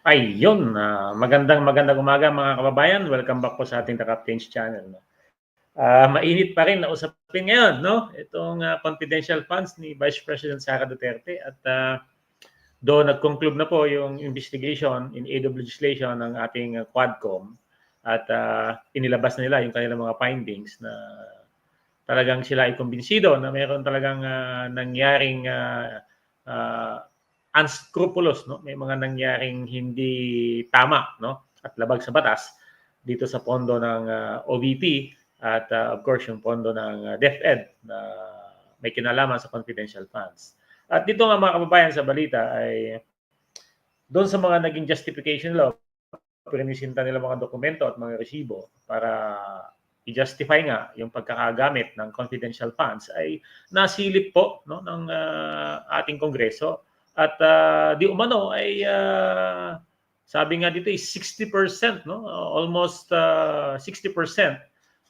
Ayun, ah, magandang magandang umaga mga kababayan. Welcome back po sa ating The Captain's Channel. No? Ah, mainit pa rin na usapin ngayon, no? Itong ah, confidential funds ni Vice President Sara Duterte at uh, doon nag-conclude na po yung investigation in aid of legislation ng ating ah, Quadcom at ah, inilabas na nila yung kanilang mga findings na talagang sila ay kumbinsido na mayroon talagang ah, nangyaring ah, ah, unscrupulous, no? May mga nangyaring hindi tama, no? At labag sa batas dito sa pondo ng uh, OVP at uh, of course yung pondo ng uh, DepEd na may kinalaman sa confidential funds. At dito nga mga kababayan sa balita ay doon sa mga naging justification law, pininisinta nila mga dokumento at mga resibo para i-justify nga yung pagkakagamit ng confidential funds ay nasilip po no, ng uh, ating Kongreso at uh, di umano ay uh, sabi nga dito is 60%, no? almost uh, 60%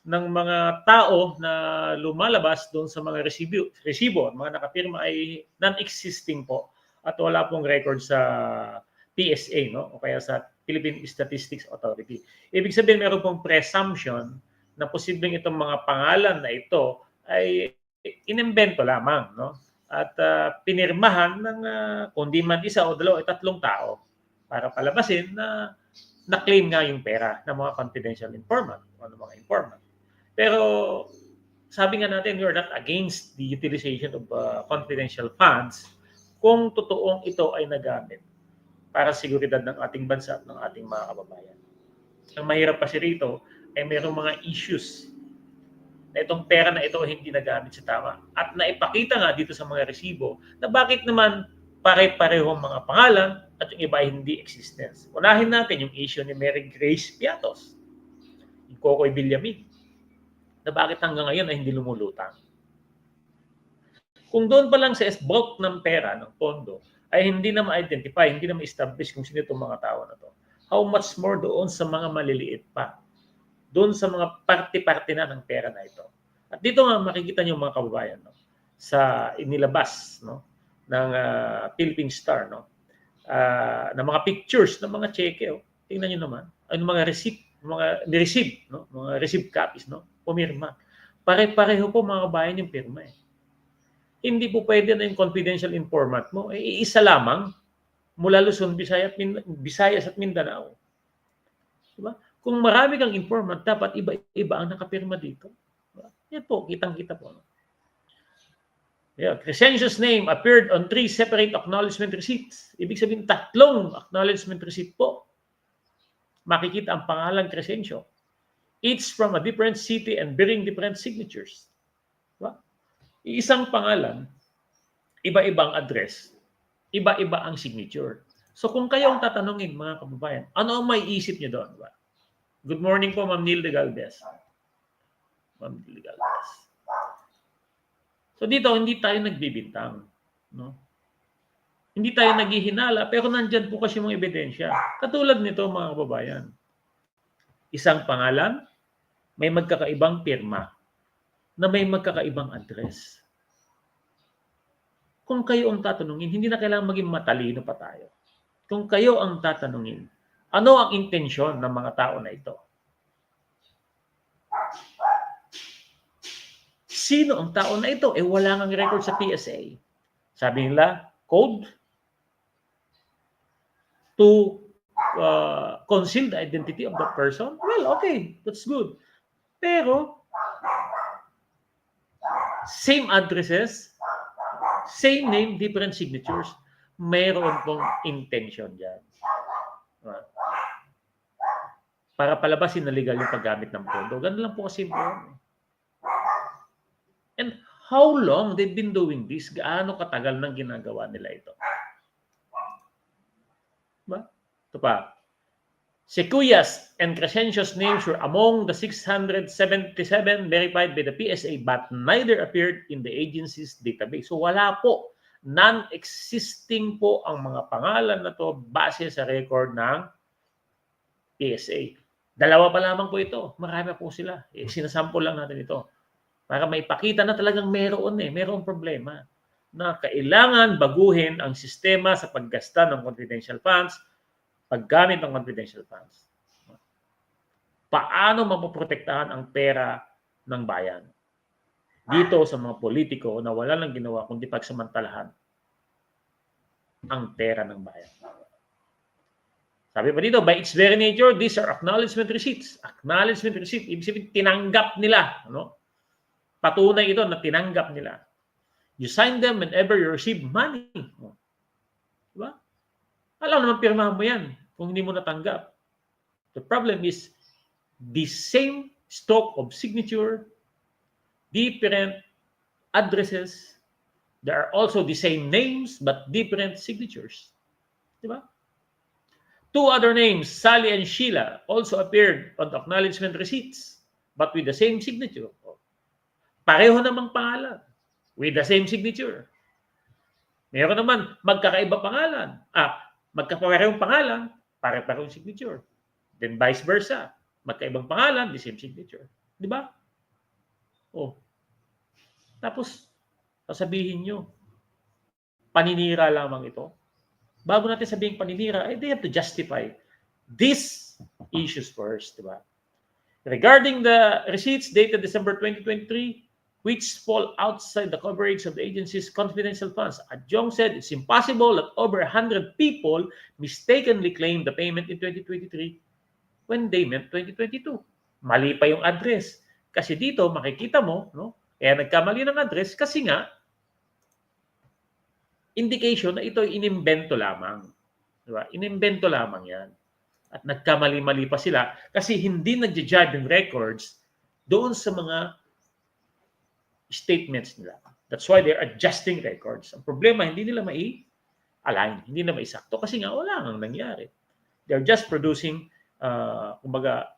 ng mga tao na lumalabas doon sa mga resibo, resibo mga nakapirma ay non-existing po at wala pong record sa PSA no o kaya sa Philippine Statistics Authority. Ibig sabihin meron pong presumption na posibleng itong mga pangalan na ito ay inimbento lamang no at uh, pinirmahan ng uh, kundi man isa o dalawa o tatlong tao para palabasin na na-claim nga yung pera ng mga confidential informant o ng mga informant. Pero sabi nga natin, we're not against the utilization of uh, confidential funds kung totoong ito ay nagamit para seguridad ng ating bansa at ng ating mga kababayan. Ang mahirap pa si rito ay mayroong mga issues na itong pera na ito hindi nagamit sa tama. At naipakita nga dito sa mga resibo na bakit naman pare-parehong mga pangalan at yung iba hindi existence. Unahin natin yung issue ni Mary Grace Piatos, yung Kokoy Villamin, na bakit hanggang ngayon ay hindi lumulutang. Kung doon pa lang sa bulk ng pera, ng pondo, ay hindi na ma-identify, hindi na ma-establish kung sino itong mga tao na to. How much more doon sa mga maliliit pa doon sa mga parte-parte na ng pera na ito. At dito nga makikita niyo mga kababayan no, sa inilabas no ng uh, Philippine Star no uh, ng mga pictures ng mga cheque oh. Tingnan niyo naman, ano mga receipt, mga receipt no, mga receipt copies no, pumirma. Pare-pareho po mga kababayan yung pirma eh. Hindi po pwede na yung confidential informant mo, eh, isa lamang mula Luzon, Visayas, Visayas at Mindanao. Diba? Kung marami kang informant, dapat iba-iba ang nakapirma dito. Yan po, kitang-kita po. Yeah, Crescentius name appeared on three separate acknowledgement receipts. Ibig sabihin, tatlong acknowledgement receipt po. Makikita ang pangalan Crescencio. Each from a different city and bearing different signatures. Diba? Isang pangalan, iba-ibang address, iba-iba ang signature. So kung kayo ang tatanungin mga kababayan, ano ang may isip niyo doon? Diba? Good morning po, Ma'am Neil de Galvez. Ma'am Neil de Galvez. So dito, hindi tayo nagbibintang. No? Hindi tayo naghihinala, pero nandyan po kasi mga ebidensya. Katulad nito, mga kababayan. Isang pangalan, may magkakaibang pirma na may magkakaibang address. Kung kayo ang tatanungin, hindi na kailangan maging matalino pa tayo. Kung kayo ang tatanungin, ano ang intensyon ng mga tao na ito? Sino ang tao na ito? Eh wala nang record sa PSA. Sabi nila, code to uh, conceal the identity of that person. Well, okay, that's good. Pero, same addresses, same name, different signatures, mayroon pong intention dyan para palabasin na legal yung paggamit ng pondo. Ganun lang po kasi po. And how long they've been doing this? Gaano katagal nang ginagawa nila ito? Ba? Ito pa. Secuyas and Crescentius names were among the 677 verified by the PSA but neither appeared in the agency's database. So wala po. Non-existing po ang mga pangalan na to base sa record ng PSA. Dalawa pa lamang po ito. Marami po sila. Eh, sinasample lang natin ito. Para maipakita na talagang meron eh. Meron problema na kailangan baguhin ang sistema sa paggasta ng confidential funds paggamit ng confidential funds. Paano mapoprotektahan ang pera ng bayan? Dito sa mga politiko na wala lang ginawa kundi pagsamantalahan ang pera ng bayan. Sabi pa dito, by its very nature, these are acknowledgement receipts. Acknowledgement receipt, ibig sabihin, tinanggap nila. Ano? Patunay ito na tinanggap nila. You sign them whenever you receive money. Diba? Alam naman, pirmahan mo yan kung hindi mo natanggap. The problem is, the same stock of signature, different addresses, there are also the same names but different signatures. Diba? Two other names, Sally and Sheila, also appeared on the acknowledgement receipts, but with the same signature. Pareho namang pangalan, with the same signature. Meron naman, magkakaiba pangalan. Ah, magkaparehong pangalan, pare-parehong signature. Then vice versa. Magkaibang pangalan, the same signature. Di ba? Oh. Tapos, sasabihin nyo, paninira lamang ito bago natin sabihin paninira, eh, they have to justify these issues first, di ba? Regarding the receipts dated December 2023, which fall outside the coverage of the agency's confidential funds, Adjong said it's impossible that over 100 people mistakenly claimed the payment in 2023 when they meant 2022. Mali pa yung address. Kasi dito, makikita mo, no? Kaya nagkamali ng address kasi nga, indication na ito ay inimbento lamang. Di ba? Inimbento lamang yan. At nagkamali-mali pa sila kasi hindi nagja-judge yung records doon sa mga statements nila. That's why they're adjusting records. Ang problema, hindi nila mai-align, hindi na maisakto kasi nga wala nang nangyari. They're just producing, uh, kumbaga,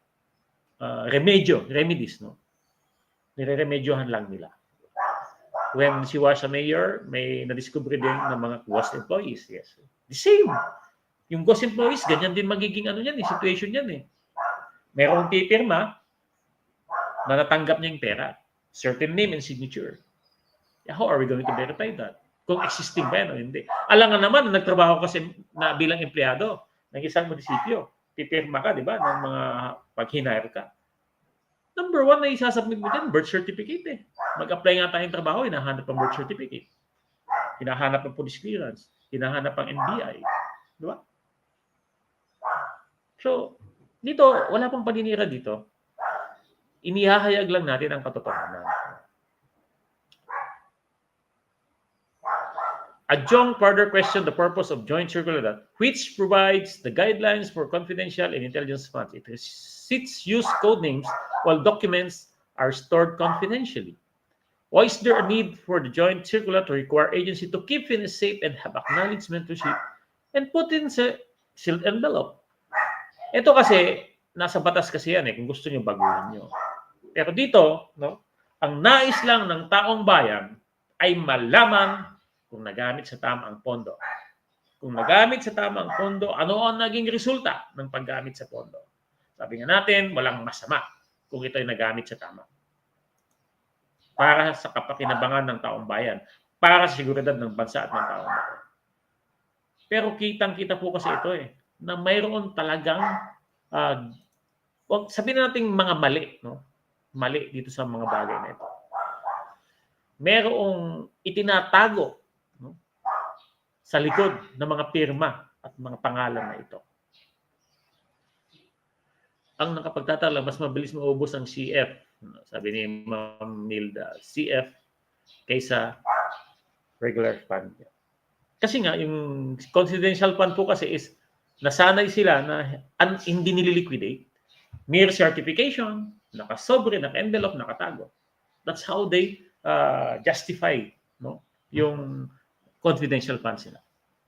uh, remedyo, remedies, no? Nire-remedyohan lang nila when she was a mayor, may na-discover din ng mga ghost employees. Yes. The same. Yung ghost employees, ganyan din magiging ano yan, eh, situation yan eh. Merong pipirma na natanggap niya yung pera. Certain name and signature. How are we going to verify that? Kung existing ba yan o hindi. Alam nga naman, nagtrabaho kasi na bilang empleyado ng isang munisipyo. Pipirma ka, di ba, ng mga pag-hire ka. Number one na isasubmit mo dyan, birth certificate eh. Mag-apply nga tayong trabaho, hinahanap ang birth certificate. Hinahanap ang police clearance. Hinahanap ang NBI. Di ba? So, dito, wala pang paninira dito. Inihahayag lang natin ang katotohanan. Adjong further question the purpose of joint circular which provides the guidelines for confidential and intelligence funds. It sits use code names while documents are stored confidentially. Why is there a need for the joint circular to require agency to keep in a safe and have acknowledgement receipt and put in sa sealed envelope? Ito kasi, nasa batas kasi yan eh, kung gusto nyo baguhin nyo. Pero dito, no, ang nais lang ng taong bayan ay malaman kung nagamit sa tamang pondo. Kung nagamit sa tamang pondo, ano ang naging resulta ng paggamit sa pondo? Sabi nga natin, walang masama kung ito ay nagamit sa tama. Para sa kapakinabangan ng taong bayan, para sa seguridad ng bansa at ng taong bayan. Pero kitang-kita po kasi ito eh, na mayroon talagang, uh, wag sabihin natin mga mali, no? Mali dito sa mga bagay na ito. Merong itinatago? Sa likod ng mga pirma at mga pangalan na ito ang nakapagtatala, mas mabilis maubos ang CF. Sabi ni Ma'am Nilda, CF kaysa regular fund. Kasi nga, yung confidential fund po kasi is nasanay sila na an, hindi nililiquidate. Mere certification, nakasobre, naka-envelope, nakatago. That's how they uh, justify no, yung confidential funds sila.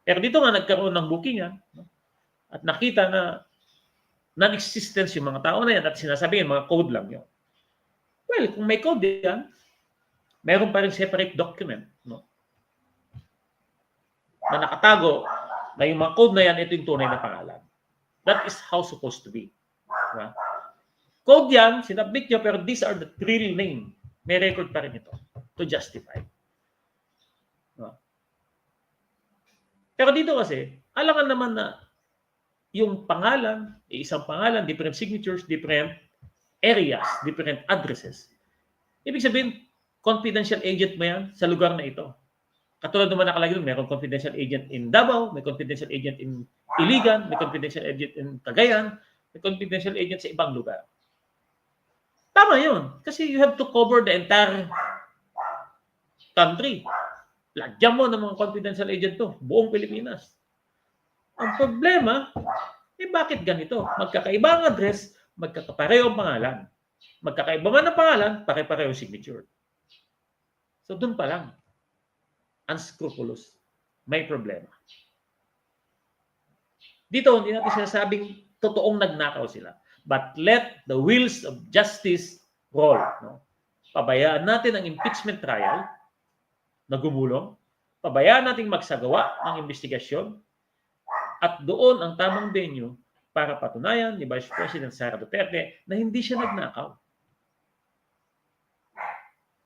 Pero dito nga nagkaroon ng booking no? at nakita na non-existence yung mga tao na yan at sinasabihin, mga code lang yun. Well, kung may code yan, meron pa rin separate document. No? Na nakatago na yung mga code na yan, ito yung tunay na pangalan. That is how supposed to be. Diba? Code yan, sinabit nyo, pero these are the real name. May record pa rin ito to justify. Diba? Pero dito kasi, alangan naman na yung pangalan, isang pangalan, different signatures, different areas, different addresses. Ibig sabihin, confidential agent mo yan sa lugar na ito. Katulad naman nakalagay doon, mayroong confidential agent in Davao, may confidential agent in Iligan, may confidential agent in Cagayan, may confidential agent sa ibang lugar. Tama yun. Kasi you have to cover the entire country. Lagyan mo ng mga confidential agent to, buong Pilipinas. Ang problema, eh bakit ganito? Magkakaiba ang address, magkakapareho ang pangalan. Magkakaiba man ang pangalan, pare-pareho signature. So doon pa lang, unscrupulous, may problema. Dito, hindi natin sinasabing totoong nagnakaw sila. But let the wheels of justice roll. No? Pabayaan natin ang impeachment trial na gumulong. Pabayaan natin magsagawa ng investigasyon. At doon ang tamang venue para patunayan ni Vice President Sara Duterte na hindi siya nagnakaw.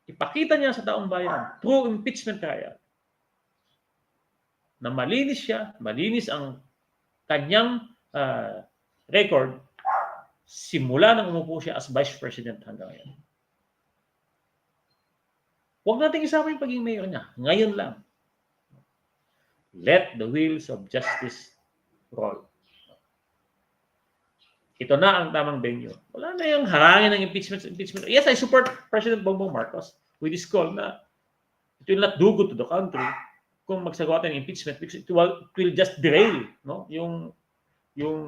Ipakita niya sa taong bayan through impeachment trial na malinis siya, malinis ang kanyang uh, record simula nang umupo siya as Vice President hanggang ngayon. Huwag natin isama yung pagiging mayor niya. Ngayon lang. Let the wheels of justice roll. Ito na ang tamang venue. Wala na yung harangin ng impeachment. impeachment. Yes, I support President Bongbong Marcos with this call na it will not do good to the country kung magsagawa ng impeachment because it will, it will just derail no? yung yung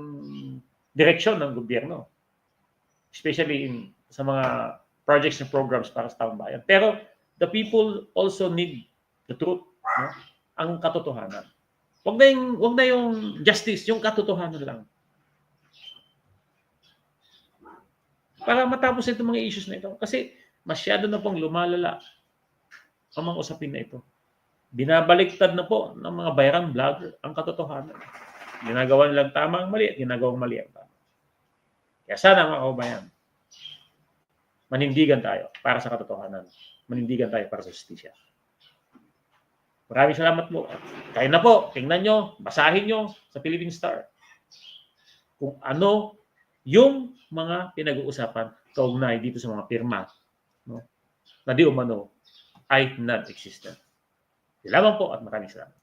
direksyon ng gobyerno. Especially in sa mga projects and programs para sa taong bayan. Pero the people also need the truth, no? ang katotohanan. Wag na yung, wag na yung justice, yung katotohanan lang. Para matapos itong mga issues na ito. Kasi masyado na pong lumalala ang mga usapin na ito. Binabaliktad na po ng mga bayaran vlogger ang katotohanan. Ginagawa nilang tama ang mali ginagawang mali ang tama. Kaya sana mga kabayan, manindigan tayo para sa katotohanan. Manindigan tayo para sa justisya. Maraming salamat po. Kayo na po, tingnan nyo, basahin nyo sa Philippine Star kung ano yung mga pinag-uusapan kaugnay dito sa mga pirma no? na di umano ay non-existent. Salamat po at maraming salamat.